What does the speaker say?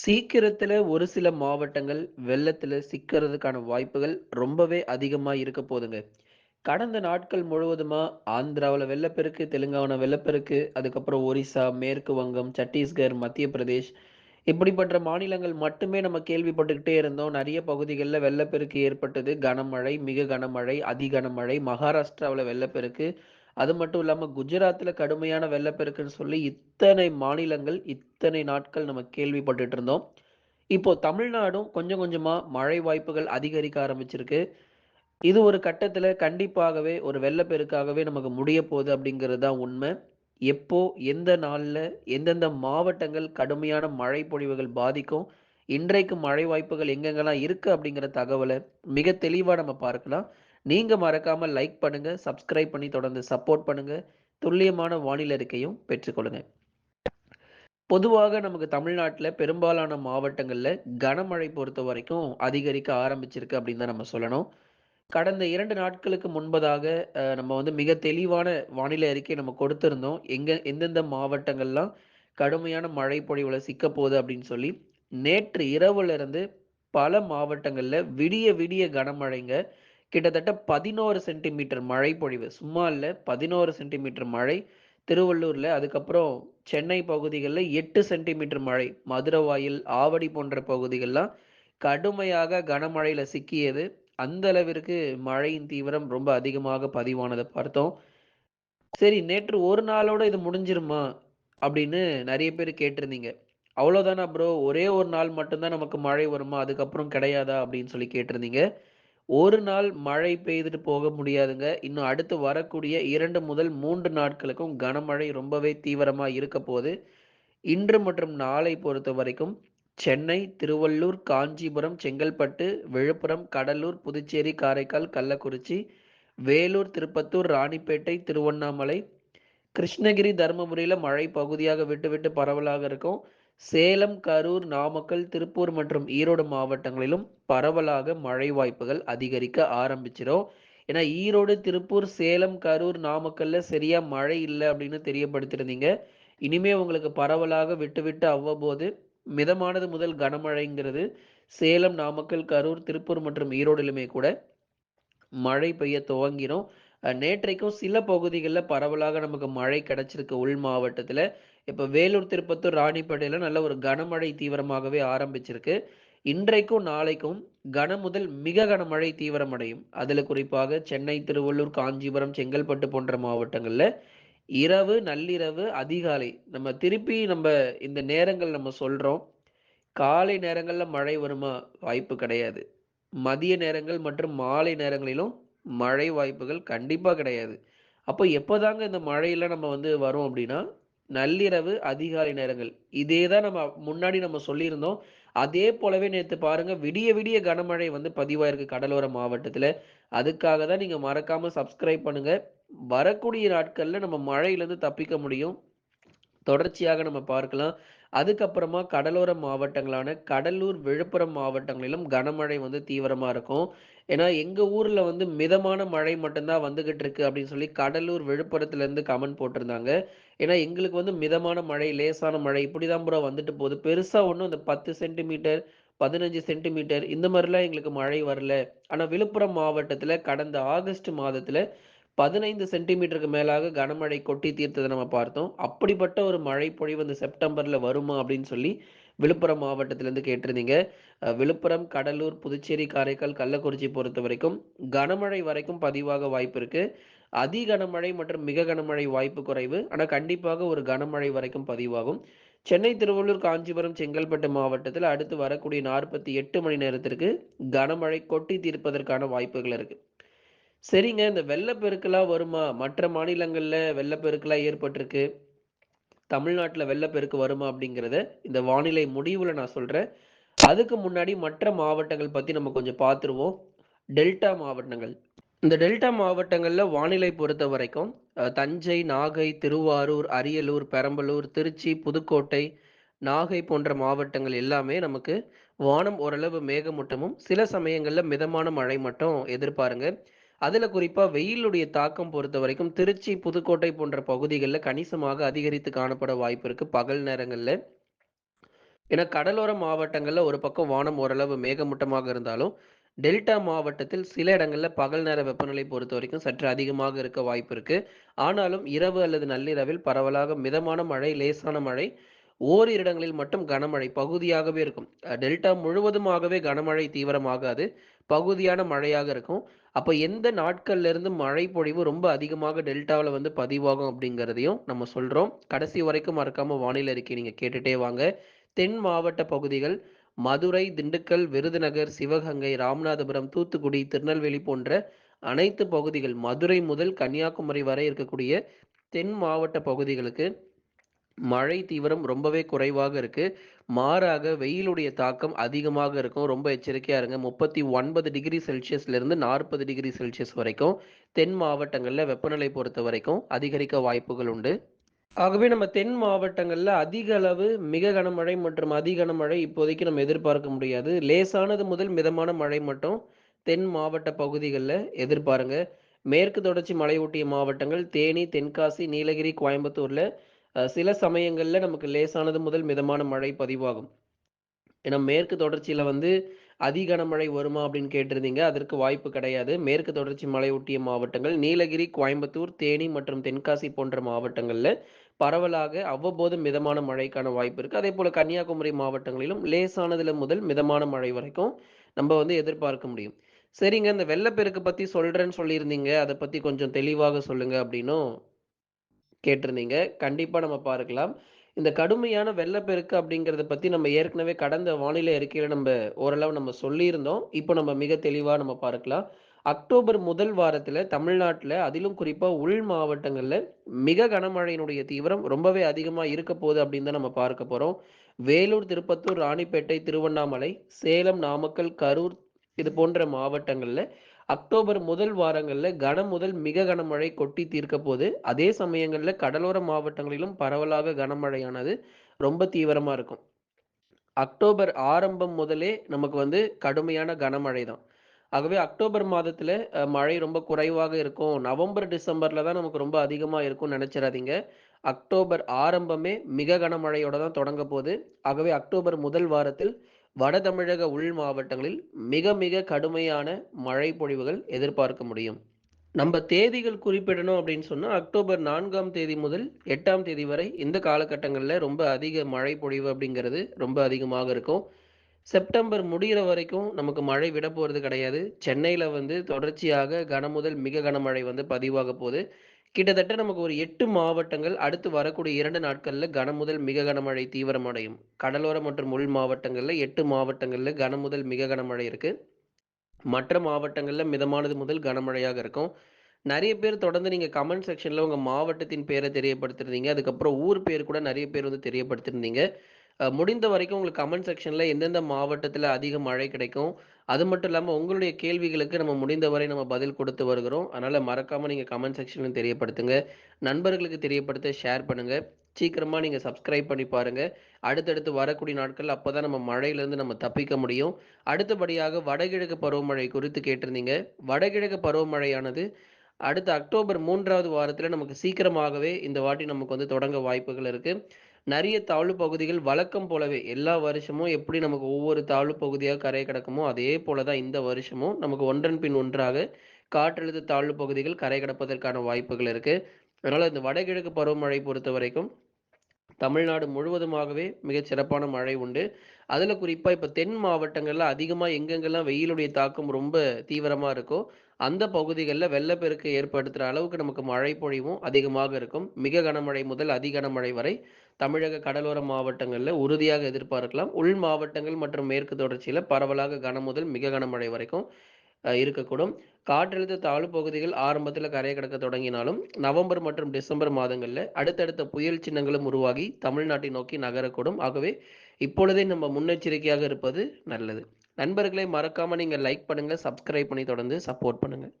சீக்கிரத்தில் ஒரு சில மாவட்டங்கள் வெள்ளத்தில் சிக்கிறதுக்கான வாய்ப்புகள் ரொம்பவே அதிகமாக இருக்க போதுங்க. கடந்த நாட்கள் முழுவதுமாக ஆந்திராவில் வெள்ளப்பெருக்கு, தெலுங்கானா வெள்ளப்பெருக்கு, அதுக்கப்புறம் ஒரிசா மேற்கு வங்கம், சத்தீஸ்கர், மத்திய பிரதேஷ் இப்படிப்பட்ட மாநிலங்கள் மட்டுமே நம்ம கேள்விப்பட்டுக்கிட்டே இருந்தோம். நிறைய பகுதிகளில் வெள்ளப்பெருக்கு ஏற்பட்டது. கனமழை, மிக கனமழை, அதி கனமழை, வெள்ளப்பெருக்கு, அது மட்டும் இல்லாமல் குஜராத்தில் கடுமையான வெள்ளப்பெருக்குன்னு சொல்லி இத்தனை மாநிலங்கள், இத்தனை நாட்கள் நம்ம கேள்விப்பட்டுட்டு இருந்தோம். இப்போ தமிழ்நாடும் கொஞ்சம் கொஞ்சமாக மழை வாய்ப்புகள் அதிகரிக்க ஆரம்பிச்சிருக்கு. இது ஒரு கட்டத்தில் கண்டிப்பாகவே ஒரு வெள்ளப்பெருக்காகவே நமக்கு முடியப் போகுது அப்படிங்கிறது தான் உண்மை. எப்போ, எந்த நாளில் எந்தெந்த மாவட்டங்கள் கடுமையான மழை பொழிவுகள் பாதிக்கும், இன்றைக்கு மழை வாய்ப்புகள் எங்கெங்கெல்லாம் இருக்குது அப்படிங்கிற தகவலை மிக தெளிவாக நம்ம பார்க்கலாம். நீங்கள் மறக்காமல் லைக் பண்ணுங்கள் சப்ஸ்கிரைப் பண்ணி தொடர்ந்து சப்போர்ட் பண்ணுங்கள் துல்லியமான வானிலை அறிக்கையும் பெற்றுக்கொள்ளுங்கள் பொதுவாக நமக்கு தமிழ்நாட்டில் பெரும்பாலான மாவட்டங்களில் கனமழை பொறுத்த வரைக்கும் அதிகரிக்க ஆரம்பிச்சிருக்கு அப்படின்னு தான் நம்ம சொல்லணும். கடந்த இரண்டு நாட்களுக்கு முன்பதாக நம்ம வந்து மிக தெளிவான வானிலை அறிக்கை நம்ம கொடுத்திருந்தோம். எங்க எந்தெந்த மாவட்டங்கள்லாம் கடுமையான மழை பொழிவுல சிக்கப்போகுது அப்படின்னு சொல்லி. நேற்று இரவுல இருந்து பல மாவட்டங்கள்ல விடிய விடிய கனமழைங்க. கிட்டத்தட்ட 11 சென்டிமீட்டர் மழை பொழிவு. சும்மா இல்லை பதினோரு சென்டிமீட்டர் மழை திருவள்ளூர்ல, அதுக்கப்புறம் சென்னை பகுதிகளில் எட்டு சென்டிமீட்டர் மழை. மதுரவாயில் ஆவடி போன்ற பகுதிகள்லாம் கடுமையாக கனமழையில சிக்கியது. அந்த அளவிற்கு மழையின் தீவிரம் ரொம்ப அதிகமாக பதிவானதை பார்த்தோம். சரி நேற்று ஒரு நாளோட இது முடிஞ்சிருமா? அப்படின்னு நிறைய பேர் கேட்டிருந்தீங்க. அவ்வளோதானா ப்ரோ? ஒரே ஒரு நாள் மட்டும்தான் நமக்கு மழை வருமா? அதுக்கப்புறம் கிடையாதா? அப்படின்னு சொல்லி கேட்டிருந்தீங்க. ஒரு நாள் மழை பெய்துட்டு போக முடியாதுங்க. இன்னும் அடுத்து வரக்கூடிய இரண்டு முதல் மூன்று நாட்களுக்கும் கனமழை ரொம்பவே தீவிரமா இருக்க போது. இன்று மற்றும் நாளை பொறுத்த வரைக்கும் சென்னை, திருவள்ளூர், காஞ்சிபுரம், செங்கல்பட்டு, விழுப்புரம், கடலூர், புதுச்சேரி, காரைக்கால், கள்ளக்குறிச்சி, வேலூர், திருப்பத்தூர், ராணிப்பேட்டை, திருவண்ணாமலை, கிருஷ்ணகிரி, தர்மபுரியில மழை பகுதியாக விட்டு விட்டு பரவலாக இருக்கும். சேலம், கரூர், நாமக்கல், திருப்பூர் மற்றும் ஈரோடு மாவட்டங்களிலும் பரவலாக மழை வாய்ப்புகள் அதிகரிக்க ஆரம்பிச்சிடும் ஏன்னா ஈரோடு, திருப்பூர், சேலம், கரூர், நாமக்கல்ல சரியா மழை இல்லை அப்படின்னு தெரியப்படுத்தியிருந்தீங்க. இனிமே உங்களுக்கு பரவலாக விட்டு விட்டு அவ்வப்போது மிதமானது முதல் கனமழைங்கிறது சேலம், நாமக்கல், கரூர், திருப்பூர் மற்றும் ஈரோடிலுமே கூட மழை பெய்ய துவங்கிடும் நேற்றைக்கும் சில பகுதிகளில் பரவலாக நமக்கு மழை கிடைச்சிருக்கு. உள் மாவட்டத்தில் இப்போ வேலூர், திருப்பத்தூர், ராணிப்பேட்டையில் நல்ல ஒரு கனமழை தீவிரமாகவே ஆரம்பிச்சிருக்கு. இன்றைக்கும், நாளைக்கும் கன முதல் மிக கனமழை தீவிரமடையும். அதில் குறிப்பாக சென்னை, திருவள்ளூர், காஞ்சிபுரம், செங்கல்பட்டு போன்ற மாவட்டங்களில் இரவு, நள்ளிரவு, அதிகாலை நம்ம திருப்பி நம்ம இந்த நேரங்கள் நம்ம சொல்கிறோம் காலை நேரங்களில் மழை வருமா? வாய்ப்பு கிடையாது. மதிய நேரங்கள் மற்றும் மாலை நேரங்களிலும் மழை வாய்ப்புகள் கண்டிப்பாக கிடையாது. அப்போ எப்போதாங்க இந்த மழையெல்லாம் நம்ம வந்து வரும் அப்படின்னா, நள்ளிரவு, அதிகாலை நேரங்கள். இதே தான் நம்ம முன்னாடி நம்ம சொல்லியிருந்தோம். அதே போலவே நேற்று பாருங்க விடிய விடிய கனமழை வந்து பதிவாயிருக்கு கடலோர மாவட்டத்தில் அதுக்காக தான் நீங்க மறக்காம சப்ஸ்கிரைப் பண்ணுங்க. வரக்கூடிய நாட்கள்ல நம்ம மழையிலேருந்து தப்பிக்க முடியும். தொடர்ச்சியாக நம்ம பார்க்கலாம். அதுக்கப்புறமா கடலோர மாவட்டங்களான கடலூர், விழுப்புரம் மாவட்டங்களிலும் கனமழை வந்து தீவிரமா இருக்கும். ஏன்னா எங்கள் ஊரில் வந்து மிதமான மழை மட்டும்தான் வந்துகிட்டு இருக்கு அப்படின்னு சொல்லி கடலூர், விழுப்புரத்துலேருந்து கமெண்ட் போட்டிருந்தாங்க. ஏன்னா எங்களுக்கு வந்து மிதமான மழை, லேசான மழை இப்படிதான் ப்ரோ வந்துட்டு போகுது. பெருசாக ஒன்றும் இந்த 10 சென்டிமீட்டர், 15 சென்டிமீட்டர் இந்த மாதிரிலாம் எங்களுக்கு மழை வரல. ஆனால் விழுப்புரம் மாவட்டத்தில் கடந்த ஆகஸ்ட் மாதத்தில் பதினைந்து சென்டிமீட்டருக்கு மேலாக கனமழை கொட்டி தீர்த்ததை நம்ம பார்த்தோம். அப்படிப்பட்ட ஒரு மழை பொழிவு இந்த செப்டம்பரில் வருமா? அப்படின்னு சொல்லி விழுப்புரம் மாவட்டத்திலேருந்து கேட்டிருந்தீங்க. விழுப்புரம், கடலூர், புதுச்சேரி, காரைக்கால், கள்ளக்குறிச்சி பொறுத்தவரைக்கும் கனமழை வரைக்கும் பதிவாக வாய்ப்பு இருக்கு. அதி கனமழை மற்றும் மிக கனமழை வாய்ப்பு குறைவு. ஆனால் கண்டிப்பாக ஒரு கனமழை வரைக்கும் பதிவாகும். சென்னை, திருவள்ளூர், காஞ்சிபுரம், செங்கல்பட்டு மாவட்டத்தில் அடுத்து வரக்கூடிய 48 மணி நேரத்திற்கு கனமழை கொட்டி தீர்ப்பதற்கான வாய்ப்புகள் இருக்கு. சரிங்க இந்த வெள்ளப்பெருக்கெல்லாம் வருமா? மற்ற மாநிலங்களில் வெள்ளப்பெருக்கெல்லாம் ஏற்பட்டிருக்கு. தமிழ்நாட்டில் வெள்ளப்பெருக்கு வருமா? அப்படிங்கிறத இந்த வானிலை முடிவில் நான் சொல்கிறேன் அதுக்கு முன்னாடி மற்ற மாவட்டங்கள் பற்றி நம்ம கொஞ்சம் பார்த்துருவோம். டெல்டா மாவட்டங்கள். இந்த டெல்டா மாவட்டங்களில் வானிலை பொறுத்த வரைக்கும் தஞ்சை, நாகை, திருவாரூர், அரியலூர், பெரம்பலூர், திருச்சி, புதுக்கோட்டை, நாகை போன்ற மாவட்டங்கள் எல்லாமே நமக்கு வானம் ஓரளவு மேகமூட்டமும், சில சமயங்களில் மிதமான மழை மட்டும் எதிர்பாருங்க. அதில் குறிப்பாக வெயிலுடைய தாக்கம் பொறுத்த வரைக்கும் திருச்சி, புதுக்கோட்டை போன்ற பகுதிகளில் கணிசமாக அதிகரித்து காணப்பட வாய்ப்பு இருக்கு பகல் நேரங்களில் ஏன்னா கடலோர மாவட்டங்களில் ஒரு பக்கம் வானம் ஓரளவு மேகமூட்டமாக இருந்தாலும், டெல்டா மாவட்டத்தில் சில இடங்களில் பகல் நேர வெப்பநிலை பொறுத்த வரைக்கும் சற்று அதிகமாக இருக்க வாய்ப்பு இருக்கு. ஆனாலும் இரவு அல்லது நள்ளிரவில் பரவலாக மிதமான மழை, லேசான மழை, ஓரிரு இடங்களில் மட்டும் கனமழை பகுதியாகவே இருக்கும். டெல்டா முழுவதுமாகவே கனமழை தீவிரமாகாது. பகுதியான மழையாக இருக்கும். அப்போ எந்த நாட்கள்ல இருந்து மழை பொழிவு ரொம்ப அதிகமாக டெல்டாவில் வந்து பதிவாகும் அப்படிங்கிறதையும் நம்ம சொல்றோம். கடைசி வரைக்கும் மறக்காம வானிலை அறிக்கை நீங்க கேட்டுட்டே வாங்க. தென் மாவட்ட பகுதிகள் மதுரை, திண்டுக்கல், விருதுநகர், சிவகங்கை, ராமநாதபுரம், தூத்துக்குடி, திருநெல்வேலி போன்ற அனைத்து பகுதிகள் மதுரை முதல் கன்னியாகுமரி வரை இருக்கக்கூடிய தென் மாவட்ட பகுதிகளுக்கு மழை தீவிரம் ரொம்பவே குறைவாக இருக்கு. மாறாக வெயிலுடைய தாக்கம் அதிகமாக இருக்கும். ரொம்ப எச்சரிக்கையா இருங்க. 39 டிகிரி செல்சியஸ்லேருந்து 40 டிகிரி செல்சியஸ் வரைக்கும் தென் மாவட்டங்கள்ல வெப்பநிலை பொறுத்த வரைக்கும் அதிகரிக்க வாய்ப்புகள் உண்டு. ஆகவே நம்ம தென் மாவட்டங்களில் அதிக அளவு மிக கனமழை மற்றும் அதி கனமழை இப்போதைக்கு நம்ம எதிர்பார்க்க முடியாது. லேசானது முதல் மிதமான மழை மட்டும் தென் மாவட்ட பகுதிகளில் எதிர்பாருங்க. மேற்கு தொடர்ச்சி மலையொட்டிய மாவட்டங்கள் தேனி, தென்காசி, நீலகிரி, கோயம்புத்தூர்ல சில சமயங்களில் நமக்கு லேசானது முதல் மிதமான மழை பதிவாகும். ஏன்னா மேற்கு தொடர்ச்சியில் வந்து அதி கனமழை வருமா அப்படின்னு கேட்டிருந்தீங்க. அதற்கு வாய்ப்பு கிடையாது. மேற்கு தொடர்ச்சி மலையொட்டிய மாவட்டங்கள் நீலகிரி, கோயம்புத்தூர், தேனி மற்றும் தென்காசி போன்ற மாவட்டங்களில் பரவலாக அவ்வப்போது மிதமான மழைக்கான வாய்ப்பு இருக்குது அதே போல் கன்னியாகுமரி மாவட்டங்களிலும் லேசானதில் முதல் மிதமான மழை வரைக்கும் நம்ம வந்து எதிர்பார்க்க முடியும். சரிங்க இந்த வெள்ளப்பெருக்கு பற்றி சொல்கிறேன்னு சொல்லியிருந்தீங்க. அதை பற்றி கொஞ்சம் தெளிவாக சொல்லுங்கள் அப்படின்னும் கேட்டிருந்தீங்க. கண்டிப்பாக நம்ம பார்க்கலாம். இந்த கடுமையான வெள்ளப்பெருக்கு அப்படிங்கிறத பற்றி நம்ம ஏற்கனவே கடந்த வானிலை அறிக்கையில் நம்ம ஓரளவு நம்ம சொல்லியிருந்தோம். இப்போ நம்ம மிக தெளிவாக நம்ம பார்க்கலாம். அக்டோபர் முதல் வாரத்தில் தமிழ்நாட்டில் அதிலும் குறிப்பாக உள் மாவட்டங்களில் மிக கனமழையினுடைய தீவிரம் ரொம்பவே அதிகமாக இருக்க போகுது அப்படின்னு தான் நம்ம பார்க்க போகிறோம் வேலூர், திருப்பத்தூர், ராணிப்பேட்டை, திருவண்ணாமலை, சேலம், நாமக்கல், கரூர் இது போன்ற மாவட்டங்களில் அக்டோபர் முதல் வாரங்களில் கன முதல் மிக கனமழை கொட்டி தீர்க்க போது. அதே சமயங்களில் கடலோர மாவட்டங்களிலும் பரவலாக கனமழையானது ரொம்ப தீவிரமாக இருக்கும். அக்டோபர் ஆரம்பம் முதலே நமக்கு வந்து கடுமையான கனமழை தான். ஆகவே அக்டோபர் மாதத்தில் மழை ரொம்ப குறைவாக இருக்கும். நவம்பர், டிசம்பரில் தான் நமக்கு ரொம்ப அதிகமாக இருக்கும்னு நினச்சிடாதீங்க அக்டோபர் ஆரம்பமே மிக கனமழையோட தான் தொடங்க போகுது ஆகவே அக்டோபர் முதல் வாரத்தில் வட தமிழக உள் மாவட்டங்களில் மிக மிக கடுமையான மழை பொழிவுகள் எதிர்பார்க்க முடியும். நம்ம தேதிகள் குறிப்பிடணும் அப்படின்னு சொன்னால் அக்டோபர் நான்காம் தேதி முதல் எட்டாம் தேதி வரை இந்த காலகட்டங்களில் ரொம்ப அதிக மழை பொழிவு அப்படிங்கிறது ரொம்ப அதிகமாக இருக்கும். செப்டம்பர் முடிகிற வரைக்கும் நமக்கு மழை விட போகிறது கிடையாது. சென்னையில் வந்து தொடர்ச்சியாக கன முதல் மிக கனமழை வந்து பதிவாக போகுது கிட்டத்தட்ட நமக்கு ஒரு எட்டு மாவட்டங்கள் அடுத்து வரக்கூடிய இரண்டு நாட்கள்ல கன முதல் மிக கனமழை தீவிரமடையும். கடலோர மற்றும் உள் மாவட்டங்கள்ல எட்டு மாவட்டங்கள்ல கனமுதல் மிக கனமழை இருக்கு. மற்ற மாவட்டங்கள்ல மிதமானது முதல் கனமழையாக இருக்கும். நிறைய பேர் தொடர்ந்து நீங்க கமெண்ட் செக்ஷன்ல உங்க மாவட்டத்தின் பேரை தெரியப்படுத்திருந்தீங்க. அதுக்கப்புறம் ஊர் பேர் கூட நிறைய பேர் வந்து தெரியப்படுத்தியிருந்தீங்க. முடிந்த வரைக்கும் உங்களுக்கு கமெண்ட் செக்ஷன்ல எந்தெந்த மாவட்டத்துல அதிக மழை கிடைக்கும், அது மட்டும் இல்லாமல் உங்களுடைய கேள்விகளுக்கு நம்ம முடிந்தவரை நம்ம பதில் கொடுத்து வருகிறோம். அதனால் மறக்காமல் நீங்கள் கமெண்ட் செக்ஷனில் தெரியப்படுத்துங்க. நண்பர்களுக்கு தெரியப்படுத்த ஷேர் பண்ணுங்கள் சீக்கிரமாக நீங்கள் சப்ஸ்கிரைப் பண்ணி பாருங்கள் அடுத்தடுத்து வரக்கூடிய நாட்கள் அப்போ தான் நம்ம மழையிலேருந்து நம்ம தப்பிக்க முடியும். அடுத்தபடியாக வடகிழக்கு பருவமழை குறித்து கேட்டிருந்தீங்க. வடகிழக்கு பருவமழையானது அடுத்த அக்டோபர் மூன்றாவது வாரத்தில் நமக்கு சீக்கிரமாகவே இந்த வாட்டி நமக்கு வந்து தொடங்க வாய்ப்புகள் இருக்குது நிறைய தாழ்வு பகுதிகள் வழக்கம் போலவே எல்லா வருஷமும் எப்படி நமக்கு ஒவ்வொரு தாழ்வு பகுதியாக கரை கிடக்குமோ அதே போல தான் இந்த வருஷமும் நமக்கு ஒன்றன் பின் ஒன்றாக காற்றழுத்த தாழ்வு பகுதிகள் கரை கடப்பதற்கான வாய்ப்புகள் இருக்கு. அதனால இந்த வடகிழக்கு பருவமழை பொறுத்த வரைக்கும் தமிழ்நாடு முழுவதுமாகவே மிகச் சிறப்பான மழை உண்டு. அதுல குறிப்பா இப்ப தென் மாவட்டங்கள்ல அதிகமா எங்கெங்கெல்லாம் வெயிலுடைய தாக்கம் ரொம்ப தீவிரமா இருக்கோ, அந்த பகுதிகளில் வெள்ளப்பெருக்கு ஏற்படுத்துகிற அளவுக்கு நமக்கு மழை பொழிவும் அதிகமாக இருக்கும். மிக கனமழை முதல் அதி கனமழை வரை தமிழக கடலோர மாவட்டங்களில் உறுதியாக எதிர்பார்க்கலாம். உள் மாவட்டங்கள் மற்றும் மேற்கு தொடர்ச்சியில் பரவலாக கனமுதல் மிக கனமழை வரைக்கும் இருக்கக்கூடும். காற்றழுத்த தாழ்வு பகுதிகள் ஆரம்பத்தில் கரையை கடக்க தொடங்கினாலும், நவம்பர் மற்றும் டிசம்பர் மாதங்களில் அடுத்தடுத்த புயல் சின்னங்களும் உருவாகி தமிழ்நாட்டை நோக்கி நகரக்கூடும். ஆகவே இப்பொழுதே நம்ம முன்னெச்சரிக்கையாக இருப்பது நல்லது. நண்பர்களை மறக்காமல் நீங்கள் லைக் பண்ணுங்கள் சப்ஸ்கிரைப் பண்ணி தொடர்ந்து சப்போர்ட் பண்ணுங்கள்